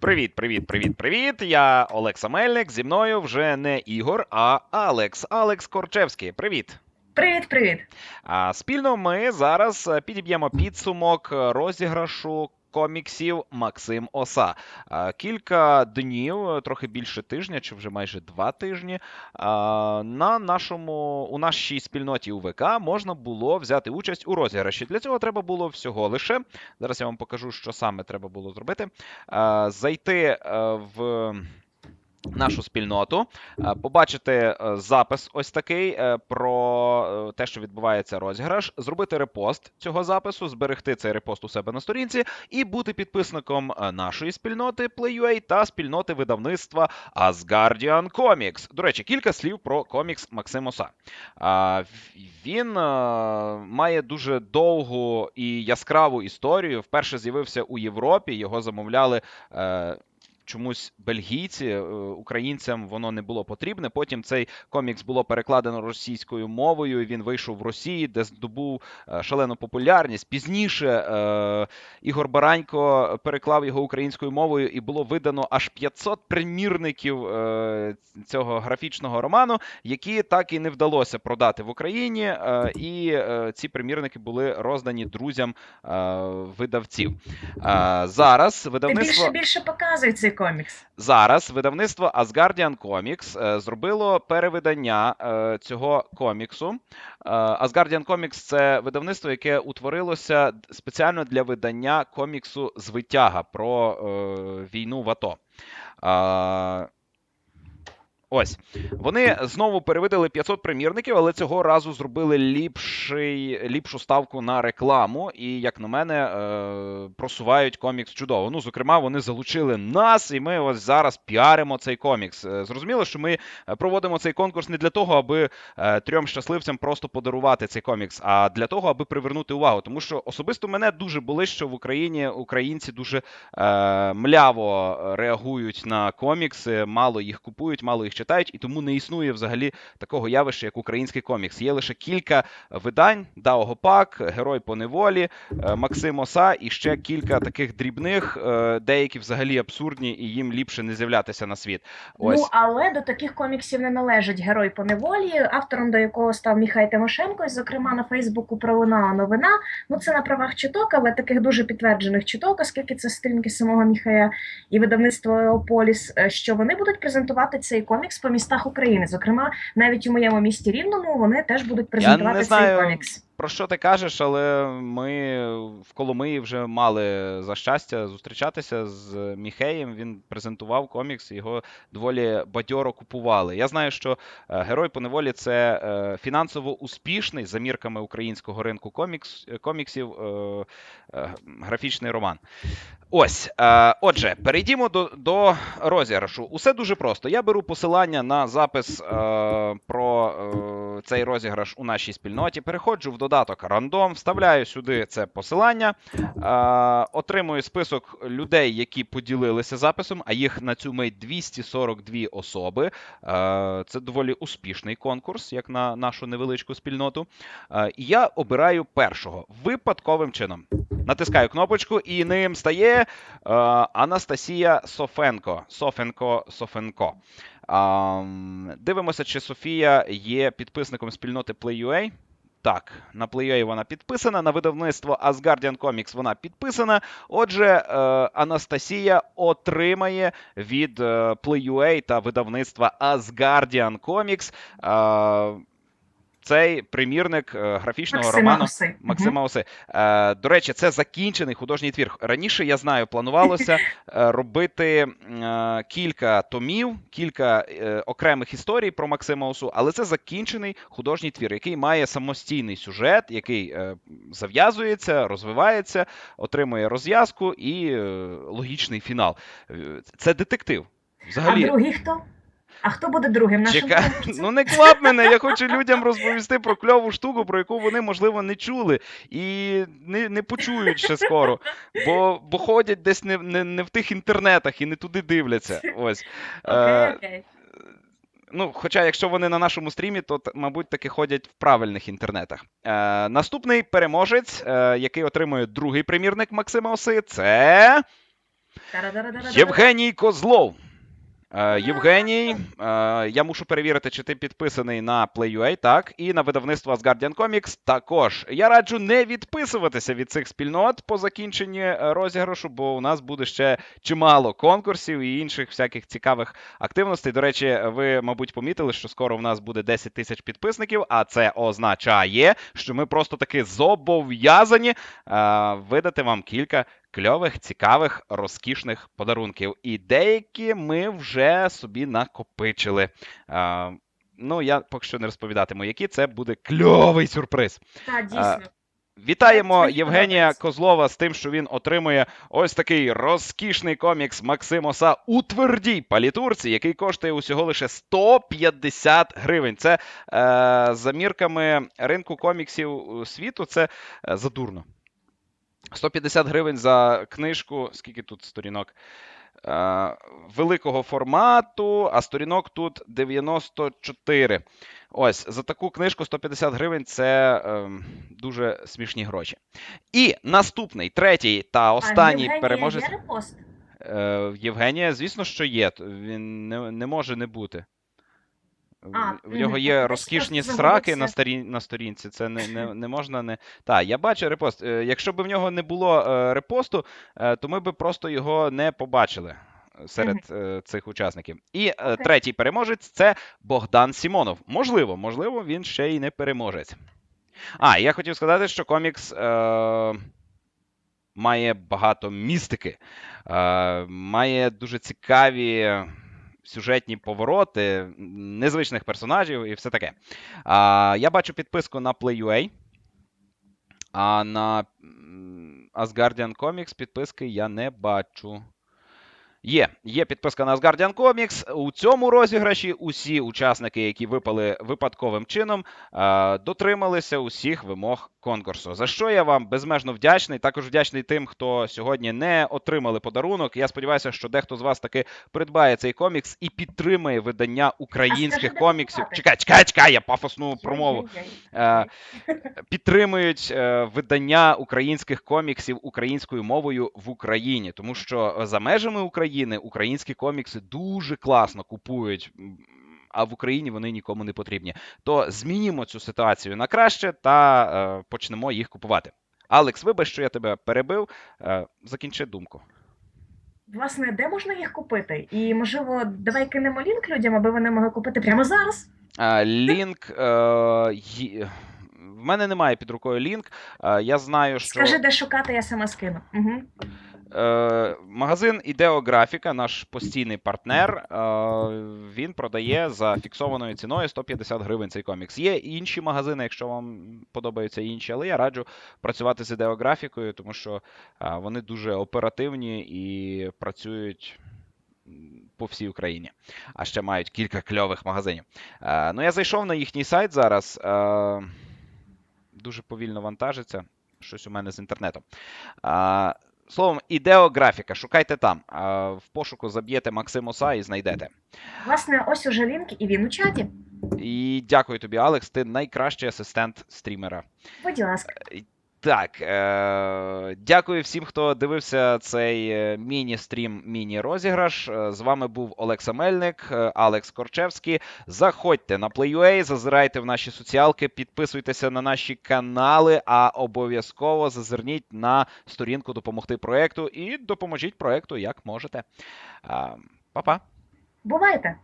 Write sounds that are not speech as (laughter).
Привіт, привіт, привіт, привіт. Я Олекса Мельник. Зі мною вже не Ігор, а Алекс. Алекс Корчевський. Привіт. Привіт, привіт. А спільно ми зараз е, підіб'ємо підсумок е, розіграшу. Коміксів Максим Оса. Кілька днів, трохи більше тижня, чи вже майже два тижні. На нашому у нашій спільноті УВК можна було взяти участь у розіграші. Для цього треба було всього лише. Зараз я вам покажу, що саме треба було зробити. Зайти е, в нашу спільноту, е, побачити е, запис ось такий е, про те, що відбувається розіграш, зробити репост цього запису, зберегти цей репост у себе на сторінці і бути підписником нашої спільноти Play.ua та спільноти видавництва Asgardian Comics. До речі, кілька слів про комікс Максимоса. Він має дуже довгу і яскраву історію. Вперше з'явився у Європі. Його замовляли. Чомусь бельгійці, е, українцям воно не було потрібне. Потім цей комікс було перекладено російською мовою. і Він вийшов в Росії, де здобув е, шалену популярність. Пізніше е, Ігор Баранько переклав його українською мовою, і було видано аж 500 примірників е, цього графічного роману, які так і не вдалося продати в Україні. е, І е, ці примірники були роздані друзям е, видавців. Е, Зараз Ти більше більше показуй цей комікс. зараз видавництво Asgardian Comics е, зробило перевидання е, цього коміксу. Е, Asgardian Comics це видавництво, яке утворилося спеціально для видання коміксу Звитяга про війну в АТО. Ось вони знову перевидали 500 примірників, але цього разу зробили ліпший, ліпшу ставку на рекламу. І, як на мене, е, просувають комікс чудово. Ну, зокрема, вони залучили нас, і ми ось зараз піаримо цей комікс. Е, Зрозуміло, що ми е, проводимо цей конкурс не для того, аби трьом щасливцям просто подарувати цей комікс, а для того, аби привернути увагу. Тому що особисто мене дуже болить, що в Україні українці дуже е, мляво реагують на комікси, мало їх купують, мало їх читають, і тому не існує взагалі такого явища, як український комікс. Є лише кілька видань: Дао Гопак, Герой по неволі, е, Максим Оса і ще кілька таких дрібних, е, деякі взагалі абсурдні, і їм ліпше не з'являтися на світ. Ось. Ну але до таких коміксів не належить герой по неволі, автором до якого став Міхай Тимошенко. І, зокрема, на Фейсбуку пролунала новина. Ну це на правах чуток, але таких дуже підтверджених чуток, оскільки це сторінки самого Міхая і видавництво Еополіс, е, що вони будуть презентувати цей комікс по містах України. Зокрема, навіть у моєму місті Рівному вони теж будуть презентувати цей знаю, комікс. Про що ти кажеш, але ми в Коломиї вже мали за щастя зустрічатися з Міхеєм. Він презентував комікс, його доволі бадьоро купували. Я знаю, що е, герой по неволі це е, фінансово успішний за мірками українського ринку комікс, е, коміксів графічний роман. Ось, е, отже, перейдімо до, до розіграшу. Усе дуже просто. Я беру посилання на запис е, про е, цей розіграш у нашій спільноті. Переходжу в додаток рандом, вставляю сюди це посилання, е, отримую список людей, які поділилися записом, а їх на цю мить 242 особи. Е, це доволі успішний конкурс, як на нашу невеличку спільноту. Е, я обираю першого випадковим чином. Натискаю кнопочку, і ним стає е, Анастасія Софенко. Софенко, Софенко. Дивимося, чи Софія є підписником спільноти Play.ua. Так, на Play.ua вона підписана, на видавництво Asgardian Comics вона підписана. Отже, е, Анастасія отримає від е, Play.ua та видавництва Asgardian Comics е, цей примірник е, графічного Максима роману Оси. Максима Оси. Е, до речі, це закінчений художній твір. Раніше я знаю, планувалося (laughs) е, робити кілька томів, кілька окремих історій про Максима Осу, але це закінчений художній твір, який має самостійний сюжет, який зав'язується, розвивається, отримує розв'язку і логічний фінал. Це детектив. А Взагалі, другий хто? А хто буде другим нашим Чекай, ну не квап мене, я хочу людям розповісти про кльову штуку, про яку вони, можливо, не чули і не, не почують ще скоро, бо, бо ходять десь не, не, не в тих інтернетах і не туди дивляться. Ось. (laughs) Е, Окей, окей. Ну, хоча, якщо вони на нашому стрімі, то, мабуть, таки ходять в правильних інтернетах. Е, наступний переможець, е, який отримує другий примірник Максима Оси, це. Євгеній Козлов. Е, Євгеній, е, я мушу перевірити, чи ти підписаний на Play.ua, так, і на видавництво Asgardian Comics також. Я раджу не відписуватися від цих спільнот по закінченні е, розіграшу, бо у нас буде ще чимало конкурсів і інших всяких цікавих активностей. До речі, ви, мабуть, помітили, що скоро в нас буде 10 тисяч підписників, а це означає, що ми просто таки зобов'язані видати вам кілька кльових, цікавих, розкішних подарунків. І деякі ми вже собі накопичили. А, ну, я поки що не розповідатиму, які це буде кльовий сюрприз. Та, дійсно. Вітаємо Євгенія. Козлова з тим, що він отримує ось такий розкішний комікс Максимоса у твердій палітурці, який коштує усього лише 150 гривень. Це е, за мірками ринку коміксів світу, це е, задурно. 150 гривень за книжку, скільки тут сторінок? Е, великого формату, а сторінок тут 94. Ось за таку книжку 150 гривень це е, дуже смішні гроші. І наступний, третій та останній переможець. Є репост? Е, Євгенія, звісно, що є. Він не, не може не бути. А, в нього є розкішні сраки на, старі, на сторінці. Це не, не, не можна не. Так, я бачу репост. Е, Якщо б в нього не було е, репосту, е, то ми б просто його не побачили серед цих учасників. І Окей. третій переможець це Богдан Сімонов. Можливо, можливо, він ще й не переможець. А, я хотів сказати, що комікс е, має багато містики, е, має дуже цікаві сюжетні повороти, незвичних персонажів і все таке. А, я бачу підписку на Play.ua, а на Asgardian Comics підписки я не бачу. Є, є підписка на Asgardian Comics. У цьому розіграші усі учасники, які випали випадковим чином, е, дотрималися усіх вимог конкурсу. За що я вам безмежно вдячний. Також вдячний тим, хто сьогодні не отримали подарунок. Я сподіваюся, що дехто з вас таки придбає цей комікс і підтримає видання українських коміксів. Чекай, чекай, чекай, я пафосну промову. Е, підтримують е, видання українських коміксів українською мовою в Україні, тому що за межами України українські комікси дуже класно купують. А в Україні вони нікому не потрібні. То змінімо цю ситуацію на краще та е, почнемо їх купувати. Алекс, вибач, що я тебе перебив. Е, закінчи думку. Власне, де можна їх купити? І, можливо, давай кинемо лінк людям, аби вони могли купити прямо зараз. Е, Лінк. е, В мене немає під рукою лінк. Е, Я знаю, що. Скажи, де шукати, я сама скину. Угу. Е, Магазин Ідеографіка, наш постійний партнер, е, він продає за фіксованою ціною 150 гривень цей комікс. Є інші магазини, якщо вам подобаються інші, але я раджу працювати з ідеографікою, тому що е, вони дуже оперативні і працюють. По всій Україні, а ще мають кілька кльових магазинів. Ну, я зайшов на їхній сайт зараз. Дуже повільно вантажиться. Щось у мене з інтернетом. Е, Словом, ідеографіка, шукайте там. В пошуку заб'єте Максимуса і знайдете. Власне, ось уже лінк, і він у чаті. І дякую тобі, Алекс. Ти найкращий асистент стрімера. Будь ласка. Так, е- дякую всім, хто дивився цей е, міні-стрім, міні-розіграш. Е, З вами був Олекса Мельник, е, Алекс Корчевський. Заходьте на Play.ua, зазирайте в наші соціалки, підписуйтеся на наші канали, а обов'язково зазирніть на сторінку допомогти проекту і допоможіть проекту як можете. Па-па! Бувайте!